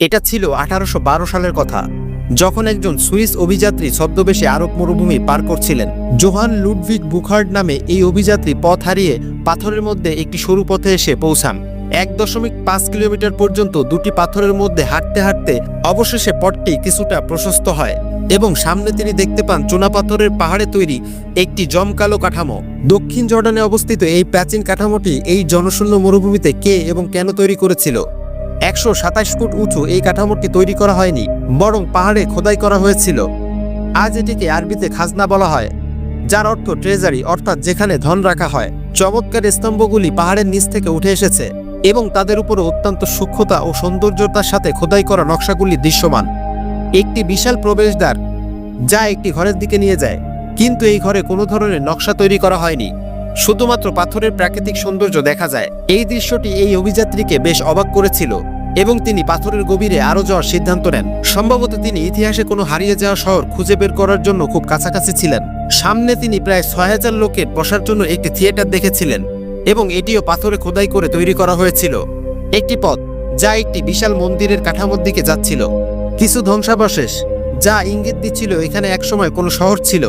এটা ছিল আঠারোশো বারো সালের কথা, যখন একজন সুইস অভিযাত্রী ছদ্মবেশে আরব মরুভূমি পার করছিলেন। জোহান লুডভিক বুখার্ড নামে এই অভিযাত্রী পথ হারিয়ে পাথরের মধ্যে একটি সরু পথে এসে পৌঁছান। এক দশমিক পাঁচ কিলোমিটার পর্যন্ত দুটি পাথরের মধ্যে হাঁটতে হাঁটতে অবশেষে পথটি কিছুটা প্রশস্ত হয় এবং সামনে তিনি দেখতে পান চুনাপাথরের পাহাড়ে তৈরি একটি জমকালো কাঠামো। দক্ষিণ জর্ডানে অবস্থিত এই প্রাচীন কাঠামোটি এই জনশূন্য মরুভূমিতে কে এবং কেন তৈরি করেছিল? একশো সাতাশ ফুট উঁচু এই কাঠামোটি তৈরি করা হয়নি, বরং পাহাড়ে খোদাই করা হয়েছিল। আজ এটিকে আরবিতে খাজনা বলা হয়, যার অর্থ ট্রেজারি, অর্থাৎ যেখানে ধন রাখা হয়। চমৎকার স্তম্ভগুলি পাহাড়ের নিচ থেকে উঠে এসেছে, এবং তাদের উপরে অত্যন্ত সূক্ষ্মতা ও সৌন্দর্যতার সাথে খোদাই করা নকশাগুলি দৃশ্যমান। একটি বিশাল প্রবেশদ্বার, যা একটি ঘরের দিকে নিয়ে যায়, কিন্তু এই ঘরে কোনো ধরনের নকশা তৈরি করা হয়নি। শুধুমাত্র পাথরের প্রাকৃতিক সৌন্দর্য দেখা যায়। এই দৃশ্যটি এই অভিযাত্রীকে বেশ অবাক করেছিল এবং তিনি পাথরের গভীরে আরও যাওয়ার সিদ্ধান্ত নেন। সম্ভবত তিনি ইতিহাসে কোনো হারিয়ে যাওয়া শহর খুঁজে বের করার জন্য খুব কাছাকাছি ছিলেন। সামনে তিনি প্রায় ছয় হাজার লোকের বসার জন্য একটি থিয়েটার দেখেছিলেন এবং এটিও পাথরে খোদাই করে তৈরি করা হয়েছিল। একটি পথ, যা একটি বিশাল মন্দিরের কাঠামোর দিকে যাচ্ছিল। কিছু ধ্বংসাবশেষ, যা ইঙ্গিত দিচ্ছিল এখানে একসময় কোনো শহর ছিল।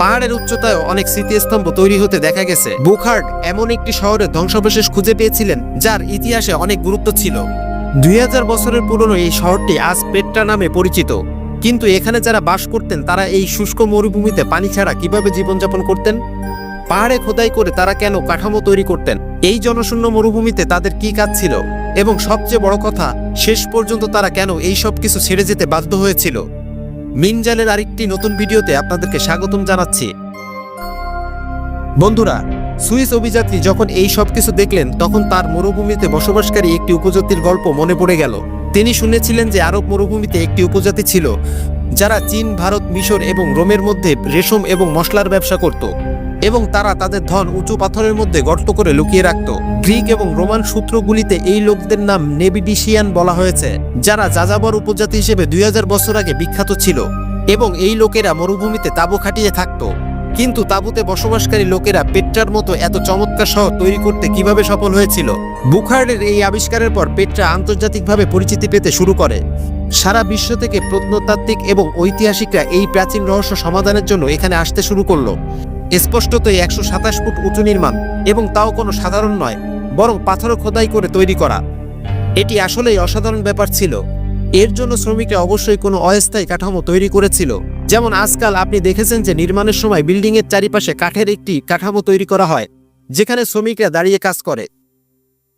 পাহাড়ের উচ্চতায় অনেক স্মৃতিস্তম্ভ তৈরি হতে দেখা গেছে। বুখার্ড এমন একটি শহরের ধ্বংসাবশেষ খুঁজে পেয়েছিলেন, যার ইতিহাসে অনেক গুরুত্ব ছিল। দুই হাজার বছরের পুরনো এই শহরটি আজ পেট্রা নামে পরিচিত। কিন্তু এখানে যারা বাস করতেন, তারা এই শুষ্ক মরুভূমিতে পানি ছাড়া কীভাবে জীবনযাপন করতেন? পাহাড়ে খোদাই করে তারা কেন কাঠামো তৈরি করতেন? এই জনশূন্য মরুভূমিতে তাদের কি কাজ ছিল? এবং সবচেয়ে বড় কথা, শেষ পর্যন্ত তারা কেন এই সব কিছু ছেড়ে যেতে বাধ্য হয়েছিল? মিনজালের আরেকটি নতুন ভিডিওতে আপনাদেরকে স্বাগতম জানাচ্ছি। বন্ধুরা, সুইস অভিযাত্রী যখন এই সব কিছু দেখলেন, তখন তার মরুভূমিতে বসবাসকারী একটি উপজাতির গল্প মনে পড়ে গেল। তিনি শুনেছিলেন যে আরব মরুভূমিতে একটি উপজাতি ছিল, যারা চীন, ভারত, মিশর এবং রোমের মধ্যে রেশম এবং মশলার ব্যবসা করত। এবং তারা তাদের ধন উঁচু পাথরের মধ্যে গর্ত করে লুকিয়ে রাখত। গ্রিক এবং রোমান সূত্রগুলিতে এই লোকদের নাম নেবিডিশিয়ান বলা হয়েছে, যারা যাযাবর উপজাতি হিসেবে দু হাজার বছর আগে বিখ্যাত ছিল, এবং এই লোকেরা মরুভূমিতে তাঁবু খাটিয়ে থাকত। কিন্তু তাঁবুতে বসবাসকারী লোকেরা পেট্রার মতো এত চমৎকার শহর তৈরি করতে কীভাবে সফল হয়েছিল? বুখার্ডের এই আবিষ্কারের পর পেট্রা আন্তর্জাতিকভাবে পরিচিতি পেতে শুরু করে। সারা বিশ্ব থেকে প্রত্নতাত্ত্বিক এবং ঐতিহাসিকরা এই প্রাচীন রহস্য সমাধানের জন্য এখানে আসতে শুরু করল। স্পষ্টতই একশো সাতাশ ফুট উঁচু নির্মাণ এবং তাও কোনো সাধারণ নয়, বরং পাথর খোদাই করে তৈরি করা। এটি আসলেই অসাধারণ ব্যাপার ছিল। এর জন্য শ্রমিকরা অবশ্যই কোনো অস্থায়ী কাঠামো তৈরি করেছিল। যেমন আজকাল আপনি দেখেছেন যে নির্মাণের সময় বিল্ডিংয়ের চারিপাশে কাঠের একটি কাঠামো তৈরি করা হয়, যেখানে শ্রমিকরা দাঁড়িয়ে কাজ করে।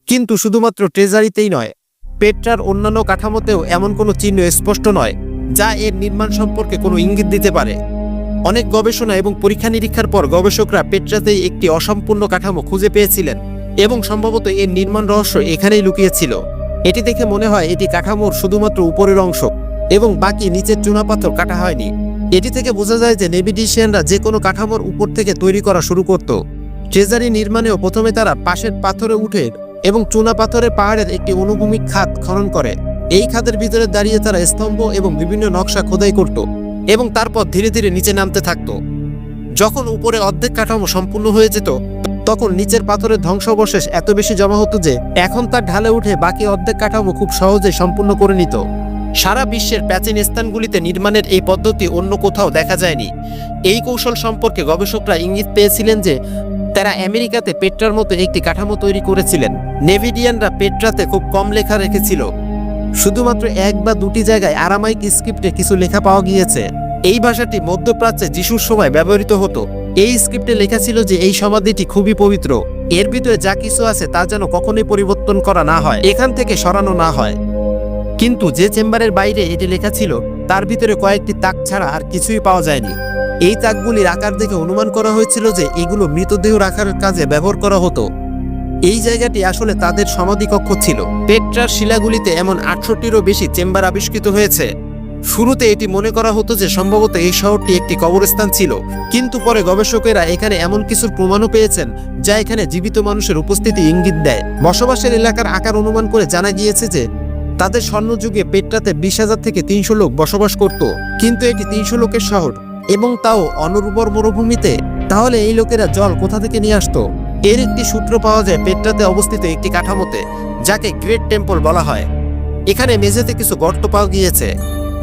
কিন্তু শুধুমাত্র ট্রেজারিতেই নয়, পেট্রার অন্যান্য কাঠামোতেও এমন কোনো চিহ্ন স্পষ্ট নয়, যা এর নির্মাণ সম্পর্কে কোনো ইঙ্গিত দিতে পারে। অনেক গবেষণা এবং পরীক্ষা নিরীক্ষার পর গবেষকরা পেট্রাতেই একটি অসম্পূর্ণ কাঠামো খুঁজে পেয়েছিলেন এবং সম্ভবত এর নির্মাণ রহস্য এখানেই লুকিয়েছিল। এটি দেখে মনে হয় এটি কাঠামোর শুধুমাত্র উপরের অংশ এবং বাকি নিচের চুনাপাথর কাটা হয়নি। এটি থেকে বোঝা যায় যে নেভিডিশিয়ানরা যে কোনো কাঠামোর উপর থেকে তৈরি করা শুরু করত। ট্রেজারি নির্মাণেও প্রথমে তারা পাশের পাথরে উঠে এবং চুনা পাথরের পাহাড়ের একটি অনুভূমিক খাত খনন করে। এই খাদের ভিতরে দাঁড়িয়ে তারা স্তম্ভ এবং বিভিন্ন নকশা খোদাই করত। এবং তারপর ধীরে ধীরে নিচে নামতে থাকত। যখন উপরে অর্ধেক কাঠামো সম্পূর্ণ হয়ে যেত, তখন নিচের পাথরের ধ্বংসাবশেষ এত বেশি জমা হতো যে, এখন তার ঢালে উঠে বাকি অর্ধেক কাঠামো খুব সহজে সম্পূর্ণ করে নিত। সারা বিশ্বের প্রাচীন স্থানগুলিতে নির্মাণের এই পদ্ধতি অন্য কোথাও দেখা যায়নি। এই কৌশল সম্পর্কে গবেষকরা ইঙ্গিত পেয়েছিলেন যে, তারা আমেরিকাতে পেট্রার মতো একটি কাঠামো তৈরি করেছিলেন। নেভিডিয়ানরা পেট্রাতে খুব কম লেখা রেখেছিল। শুধুমাত্র এক বা দুটি জায়গায় আরামাইক স্ক্রিপ্টে কিছু লেখা পাওয়া গিয়েছে। এই ভাষাটি মধ্যপ্রাচ্যে যিশুর সময় ব্যবহৃত হতো। এই স্ক্রিপ্টে লেখা ছিল যে এই সমাধিটি খুবই পবিত্র। এর ভিতরে যা কিছু আছে তা যেন কখনোই পরিবর্তন করা না হয়, এখান থেকে সরানো না হয়। কিন্তু যে চেম্বারের বাইরে এটি লেখা ছিল, তার ভিতরে কয়েকটি তাক ছাড়া আর কিছুই পাওয়া যায়নি। এই তাকগুলির আকার দেখে অনুমান করা হয়েছিল যে এগুলো মৃতদেহ রাখার কাজে ব্যবহার করা হতো। এই জায়গাটি আসলে তাদের সমাধিকক্ষ ছিল। পেট্রার শিলাগুলিতে এমন আটষট্টিরও বেশি চেম্বার আবিষ্কৃত হয়েছে। শুরুতে এটি মনে করা হতো যে সম্ভবত এই শহরটি একটি কবরস্থান ছিল, কিন্তু পরে গবেষকেরা এখানে এমন কিছুর প্রমাণও পেয়েছেন, যা এখানে জীবিত মানুষের উপস্থিতি ইঙ্গিত দেয়। বসবাসের এলাকার আকার অনুমান করে জানা গিয়েছে যে, তাদের স্বর্ণযুগে পেট্রাতে বিশ হাজার থেকে তিনশো লোক বসবাস করত, কিন্তু এটি তিনশো লোকের শহর এবং তাও অনুর্বর মরুভূমিতে। তাহলে এই লোকেরা জল কোথা থেকে নিয়ে আসতো? এর একটি সূত্র পাওয়া যায় পেট্রাতে অবস্থিত একটি কাঠামোতে, যাকে গ্রেট টেম্পল বলা হয়। এখানে মেঝেতে কিছু গর্ত পাওয়া গিয়েছে।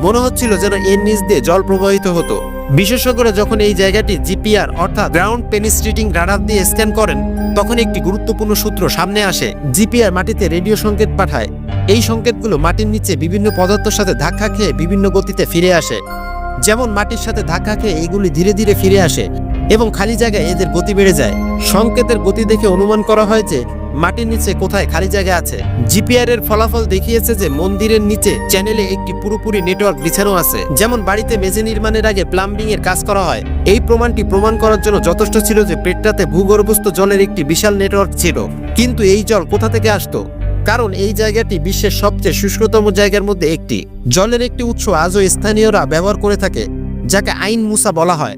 মনে হচ্ছিল যেন এর নিচ দিয়ে জল প্রবাহিত হতো। বিশেষজ্ঞরা যখন এই জায়গাটি জিপিআর অর্থাৎ গ্রাউন্ড পেনিস্ট্রেটিং রাডার দিয়ে স্ক্যান করেন, তখন একটি গুরুত্বপূর্ণ সূত্র সামনে আসে। জিপিআর মাটিতে রেডিও সংকেত পাঠায়। এই সংকেতগুলো মাটির নিচে বিভিন্ন পদার্থের সাথে ধাক্কা খেয়ে বিভিন্ন গতিতে ফিরে আসে। যেমন মাটির সাথে ধাক্কা খেয়ে এগুলি ধীরে ধীরে ফিরে আসে এবং খালি জায়গায় এদের গতি বেড়ে যায়। সংকেতের গতি দেখে অনুমান করা হয় যে, মাটির নিচে কোথায় খালি জায়গা আছে। জিপিআর এর ফলাফল দেখিয়েছে যে, মন্দিরের নিচে চ্যানেলে একটি পুরোপুরি নেটওয়ার্ক বিছানো আছে। যেমন বাড়িতে মেঝে নির্মাণের আগে প্লাম্বিং এর কাজ করা হয়। এই প্রমাণটি প্রমাণ করার জন্য যথেষ্ট ছিল যে, পেটটাতে ভূগর্ভস্থ জলের একটি বিশাল নেটওয়ার্ক ছিল। কিন্তু এই জল কোথা থেকে আসতো? কারণ এই জায়গাটি বিশ্বের সবচেয়ে শুষ্কতম জায়গার মধ্যে একটি। জলের একটি উৎস আজও স্থানীয়রা ব্যবহার করে থাকে, যাকে আইন মুসা বলা হয়।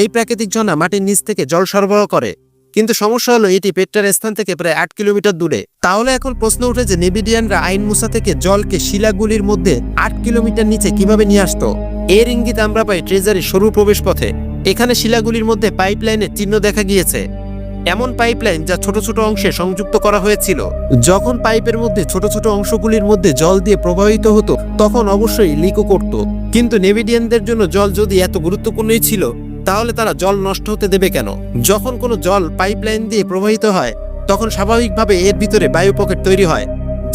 এই প্রাকৃতিক ঝর্ণা মাটির নিচ থেকে জল সরবরাহ করে। কিন্তু সমস্যা হলো এটি পেট্রার স্থান থেকে প্রায় আট কিলোমিটার দূরে। তাহলে এখন প্রশ্ন উঠে যে নেভিডিয়ানরা আইন মুসা থেকে জলকে শিলাগুলির মধ্যে আট কিলোমিটার নিচে কীভাবে নিয়ে আসতো? এর ইঙ্গিত আমরা পাই ট্রেজারির সরু প্রবেশ পথে এখানে শিলাগুলির মধ্যে পাইপলাইনের চিহ্ন দেখা গিয়েছে। এমন পাইপলাইন যা ছোট ছোট অংশে সংযুক্ত করা হয়েছিল। যখন পাইপের মধ্যে ছোট ছোট অংশগুলির মধ্যে জল দিয়ে প্রবাহিত হতো, তখন অবশ্যই লিকও করত। কিন্তু নেভিডিয়ানদের জন্য জল যদি এত গুরুত্বপূর্ণই ছিল তাহলে তারা জল নষ্ট হতে দেবে কেন? যখন কোনো জল পাইপলাইন দিয়ে প্রবাহিত হয়, তখন স্বাভাবিকভাবে এর ভিতরে বায়ু পকেট তৈরি হয়,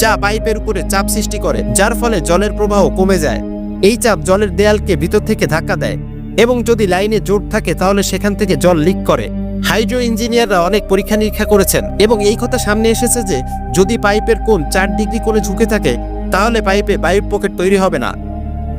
যা পাইপের উপরে চাপ সৃষ্টি করে, যার ফলে জলের প্রবাহ কমে যায়। এই চাপ জলের দেয়ালকে ভিতর থেকে ধাক্কা দেয় এবং যদি লাইনে জোট থাকে, তাহলে সেখান থেকে জল লিক করে। হাইড্রো ইঞ্জিনিয়াররা অনেক পরীক্ষা নিরীক্ষা করেছেন এবং এই কথা সামনে এসেছে যে, যদি পাইপের কোণ চার ডিগ্রি কোণে ঝুঁকে থাকে, তাহলে পাইপে বায়ু পকেট তৈরি হবে না।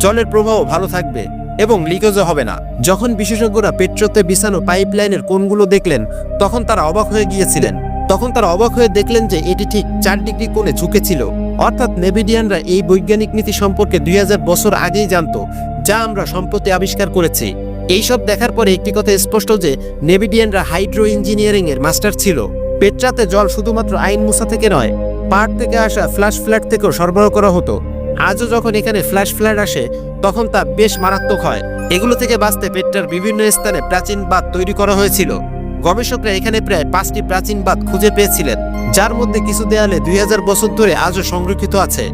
জলের প্রবাহ ভালো থাকবে। এবং লিকেজও হবে না। যখন বিশেষজ্ঞরা পেট্রোতে বিছানো পাইপলাইনের কোণগুলো দেখলেন, তখন তারা অবাক হয়ে গিয়েছিলেন। তখন তারা অবাক হয়ে দেখলেন যে এটি ঠিক চার ডিগ্রি কোণে ঝুঁকেছিল। অর্থাৎ নেভিডিয়ানরা এই বৈজ্ঞানিক নীতি সম্পর্কে দুই হাজার বছর আগেই জানতো, যা আমরা সম্প্রতি আবিষ্কার করেছি। এইসব দেখার পরে একটি কথা স্পষ্ট যে, নেভিডিয়ানরা হাইড্রো ইঞ্জিনিয়ারিং এর মাস্টার ছিল। পেট্রাতে জল শুধুমাত্র আইন মুসা থেকে নয় পাহাড় থেকে আসা ফ্ল্যাশ ফ্ল্যাট থেকেও সরবরাহ করা হতো। আজও যখন এখানে ফ্ল্যাশ ফ্ল্যাট আসে, তখন তা বেশ মারাত্মক হয়। এগুলো থেকে বাঁচতে পেটটার বিভিন্ন স্থানে প্রাচীন বাঁধ তৈরি করা হয়েছিল। গবেষকরা এখানে প্রায় পাঁচটি প্রাচীন বাঁধ খুঁজে পেয়েছিলেন, যার মধ্যে কিছু দেয়ালে দুই হাজার বছর ধরে আজও সংরক্ষিত আছে।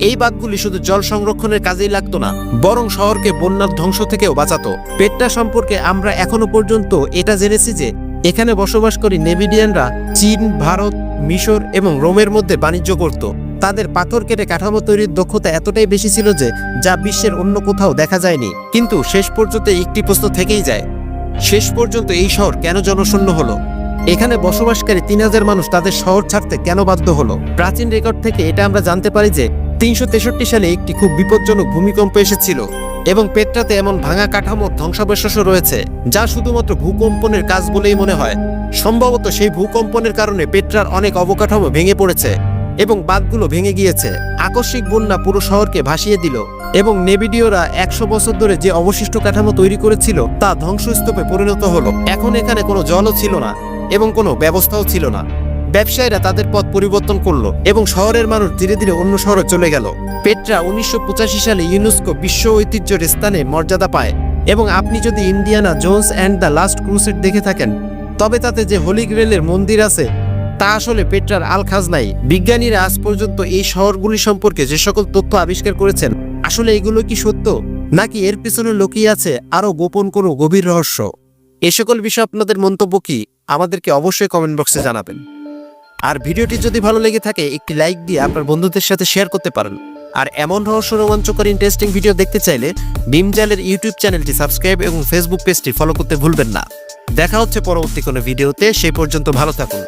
এই বাঁধগুলি শুধু জল সংরক্ষণের কাজেই লাগতো না, বরং শহরকে বন্যার ধ্বংস থেকেও বাঁচাতো। পেটটা সম্পর্কে আমরা এখনও পর্যন্ত এটা জেনেছি যে, এখানে বসবাস করি নেভিডিয়ানরা চীন, ভারত, মিশর এবং রোমের মধ্যে বাণিজ্য করত। তাদের পাথর কেটে কাঠামো তৈরির দক্ষতা এতটাই বেশি ছিল যে যা বিশ্বের অন্য কোথাও দেখা যায়নি। কিন্তু শেষ পর্যন্ত একটি প্রশ্ন থেকেই যায়, শেষ পর্যন্ত এই শহর কেন জনশূন্য হলো? এখানে বসবাসকারী তিন হাজার মানুষ তাদের শহর ছাড়তে কেন বাধ্য হলো? প্রাচীন রেকর্ড থেকে এটা আমরা জানতে পারি যে তিনশো তেষট্টি সালে একটি খুব বিপজ্জনক ভূমিকম্প এসেছিল এবং পেট্রাতে এমন ভাঙা কাঠামোর ধ্বংসাবশেষও রয়েছে, যা শুধুমাত্র ভূকম্পনের কাজ বলেই মনে হয়। সম্ভবত সেই ভূকম্পনের কারণে পেট্রার অনেক অবকাঠামো ভেঙে পড়েছে। এবং বাঁধগুলো ভেঙে গিয়েছে। আকস্মিক বন্যা পুরো শহরকে ভাসিয়ে দিল এবং নেভিডিওরা একশো বছর ধরে যে অবশিষ্ট কাঠামো তৈরি করেছিল, তা ধ্বংসস্তূপে পরিণত হলো। এখন এখানে কোনো জলও ছিল না এবং কোনো ব্যবস্থাও ছিল না। ব্যবসায়ীরা তাদের পথ পরিবর্তন করল এবং শহরের মানুষ ধীরে ধীরে অন্য শহরে চলে গেল। পেট্রা উনিশশো পঁচাশি সালে ইউনেস্কো বিশ্ব ঐতিহ্যের স্থানে মর্যাদা পায় এবং আপনি যদি Indiana Jones and the last crusade দেখে থাকেন, তবে তাতে যে হোলি গ্রেলের মন্দির আছে তা আসলে পেট্রার আল খাজনাই বিজ্ঞানীরা আজ পর্যন্ত এই শহরগুলি সম্পর্কে যে সকল তথ্য আবিষ্কার করেছেন, আসলে এগুলো কি সত্য? নাকি এর পিছনে লুকিয়ে আছে আরও গোপন কোনো গভীর রহস্য? এ সকল বিষয়ে আপনাদের মন্তব্য কি, আমাদেরকে অবশ্যই কমেন্ট বক্সে জানাবেন। আর ভিডিওটি যদি ভালো লেগে থাকে, একটি লাইক দিয়ে আপনার বন্ধুদের সাথে শেয়ার করতে পারেন। আর এমন রহস্য রোমাঞ্চকর ইন্টারেস্টিং ভিডিও দেখতে চাইলে ডিমজালের ইউটিউব চ্যানেলটি সাবস্ক্রাইব এবং ফেসবুক পেজটি ফলো করতে ভুলবেন না। দেখা হচ্ছে পরবর্তী কোনো ভিডিওতে সেই পর্যন্ত ভালো থাকুন।